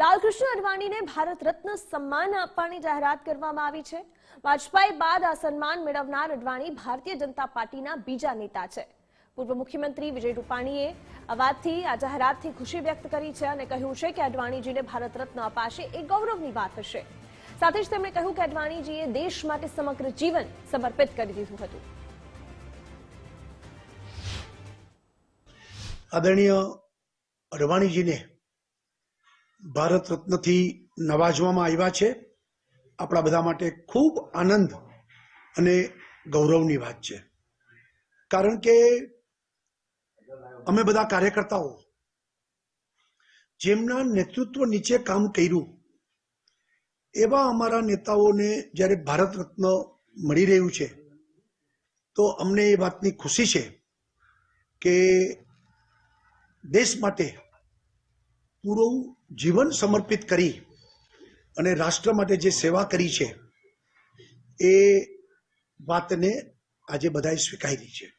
લાલકૃષ્ણ અડવાણીને ભારત રત્ન સન્માન આપવાની જાહેરાત કરવામાં આવી છે. વાજપેયી બાદ આ સન્માન મેળવનાર અડવાણી ભારતીય જનતા પાર્ટીના બીજા નેતા છે. પૂર્વ મુખ્યમંત્રી વિજય રૂપાણીએ આ વાતથી, આ જાહેરાતથી ખુશી વ્યક્ત કરી છે અને કહ્યું છે કે અડવાણીજીને ભારત રત્ન અપાશે એ ગૌરવની વાત હશે. સાથે જ તેમણે કહ્યું કે અડવાણીજીએ દેશ માટે સમગ્ર જીવન સમર્પિત કરી દીધું હતું. આદરણીય અડવાણીજીને ભારત રત્નથી નવાજવામાં આવ્યા છે. આપણા બધા માટે ખૂબ આનંદ અને ગૌરવની વાત છે. કારણ કે અમે બધા કાર્યકર્તાઓ, જેમના નેતૃત્વ નીચે કામ કર્યું, એવા અમારા નેતાઓને જ્યારે ભારત રત્ન મળી રહ્યું છે, તો અમને એ વાતની ખુશી છે કે દેશ માટે પૂરું જીવન સમર્પિત કરી અને રાષ્ટ્ર માટે જે સેવા કરી છે, એ વાતને આજે બધાએ સ્વીકારી છે.